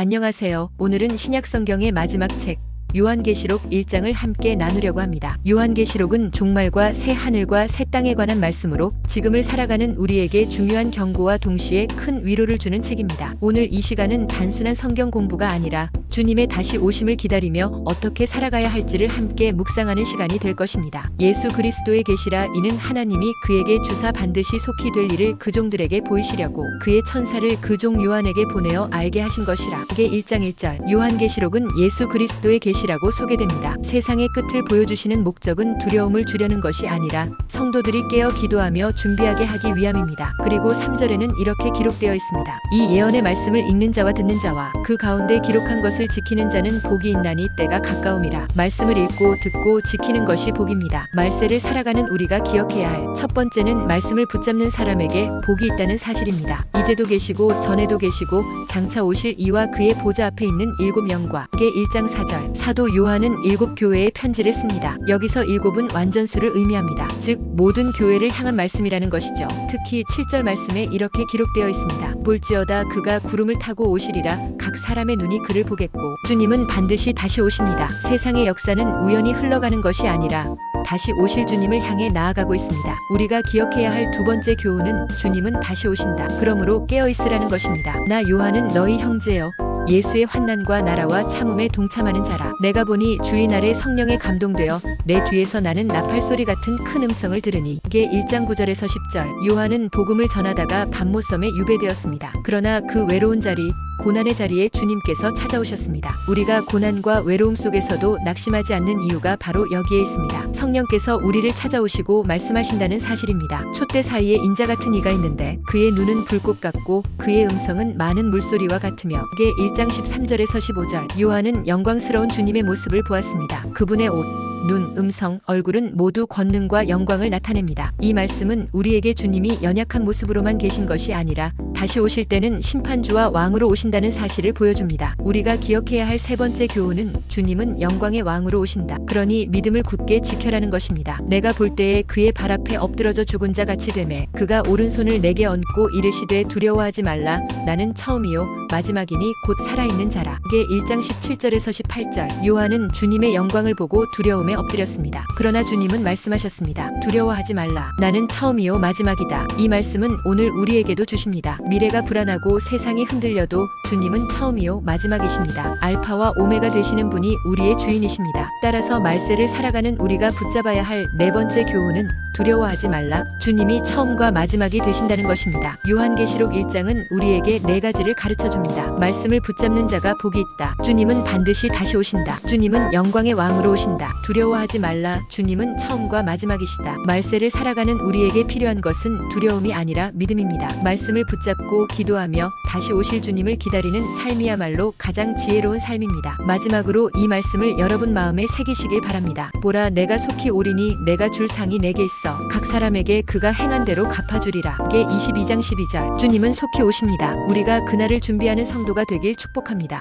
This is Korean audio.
안녕하세요. 오늘은 신약성경의 마지막 책 요한계시록 1장을 함께 나누려고 합니다. 요한계시록은 종말과 새 하늘과 새 땅에 관한 말씀으로 지금을 살아가는 우리에게 중요한 경고와 동시에 큰 위로를 주는 책입니다. 오늘 이 시간은 단순한 성경 공부가 아니라 주님의 다시 오심을 기다리며 어떻게 살아가야 할지를 함께 묵상하는 시간이 될 것입니다. 예수 그리스도의 계시라 이는 하나님이 그에게 주사 반드시 속히 될 일을 그 종들에게 보이시려고 그의 천사를 그 종 요한에게 보내어 알게 하신 것이라. 이게 1장 1절. 요한계시록은 예수 그리스도의 계시 라고 소개됩니다. 세상의 끝을 보여주시는 목적은 두려움을 주려는 것이 아니라 성도들이 깨어 기도하며 준비하게 하기 위함입니다. 그리고 3절에는 이렇게 기록되어 있습니다. 이 예언의 말씀을 읽는 자와 듣는 자와 그 가운데 기록한 것을 지키는 자는 복이 있나니 때가 가까움이라. 말씀을 읽고 듣고 지키는 것이 복입니다. 말세를 살아가는 우리가 기억해야 할 첫 번째는 말씀을 붙잡는 사람에게 복이 있다는 사실입니다. 이제도 계시고 전에도 계시고 장차 오실 이와 그의 보좌 앞에 있는 일곱 영과 게 1장 4절 사도 요한은 일곱 교회에 편지를 씁니다. 여기서 일곱은 완전수를 의미합니다. 즉 모든 교회를 향한 말씀이라는 것이죠. 특히 7절 말씀에 이렇게 기록되어 있습니다. 볼지어다 그가 구름을 타고 오시리라 각 사람의 눈이 그를 보겠고 주님은 반드시 다시 오십니다. 세상의 역사는 우연히 흘러가는 것이 아니라 다시 오실 주님을 향해 나아가고 있습니다. 우리가 기억해야 할 두 번째 교훈은 주님은 다시 오신다. 그러므로 깨어 있으라는 것입니다. 나 요한은 너희 형제여 예수의 환난과 나라와 참음에 동참하는 자라. 내가 보니 주의 날에 성령에 감동되어 내 뒤에서 나는 나팔 소리 같은 큰 음성을 들으니 이게 1장 9절에서 10절. 요한은 복음을 전하다가 밤모섬에 유배되었습니다. 그러나 그 외로운 자리 고난의 자리에 주님께서 찾아오셨습니다. 우리가 고난과 외로움 속에서도 낙심하지 않는 이유가 바로 여기에 있습니다. 성령께서 우리를 찾아오시고 말씀하신다는 사실입니다. 촛대 사이에 인자 같은 이가 있는데 그의 눈은 불꽃 같고 그의 음성은 많은 물소리와 같으며 이게 1장 13절에서 15절. 요한은 영광스러운 주님의 모습을 보았습니다. 그분의 옷 눈, 음성, 얼굴은 모두 권능과 영광을 나타냅니다. 이 말씀은 우리에게 주님이 연약한 모습으로만 계신 것이 아니라 다시 오실 때는 심판주와 왕으로 오신다는 사실을 보여줍니다. 우리가 기억해야 할 세 번째 교훈은 주님은 영광의 왕으로 오신다. 그러니 믿음을 굳게 지켜라는 것입니다. 내가 볼 때에 그의 발 앞에 엎드러져 죽은 자 같이 되매 그가 오른손을 내게 얹고 이르시되 두려워하지 말라 나는 처음이요 마지막이니 곧 살아있는 자라. 이게 1장 17절에서 18절. 요한은 주님의 영광을 보고 두려움에 엎드렸습니다. 그러나 주님은 말씀하셨습니다. 두려워하지 말라. 나는 처음이요 마지막이다. 이 말씀은 오늘 우리에게도 주십니다. 미래가 불안하고 세상이 흔들려도 주님은 처음이요 마지막이십니다. 알파와 오메가 되시는 분이 우리의 주인이십니다. 따라서 말세를 살아가는 우리가 붙잡아야 할 네 번째 교훈은 두려워하지 말라. 주님이 처음과 마지막이 되신다는 것입니다. 요한계시록 1장은 우리에게 네 가지를 가르쳐 줍니다. 말씀을 붙잡는 자가 복이 있다. 주님은 반드시 다시 오신다. 주님은 영광의 왕으로 오신다. 두려워하지 말라. 주님은 처음과 마지막이시다. 말세를 살아가는 우리에게 필요한 것은 두려움이 아니라 믿음입니다. 말씀을 붙잡고 기도하며 다시 오실 주님을 기다리는 삶이야말로 가장 지혜로운 삶입니다. 마지막으로 이 말씀을 여러분 마음에 새기시길 바랍니다. 보라 내가 속히 오리니 내가 줄 상이 내게 있어 각 사람에게 그가 행한 대로 갚아주리라. 게 22장 12절. 주님은 속히 오십니다. 우리가 그날을 준비하는 성도가 되길 축복합니다.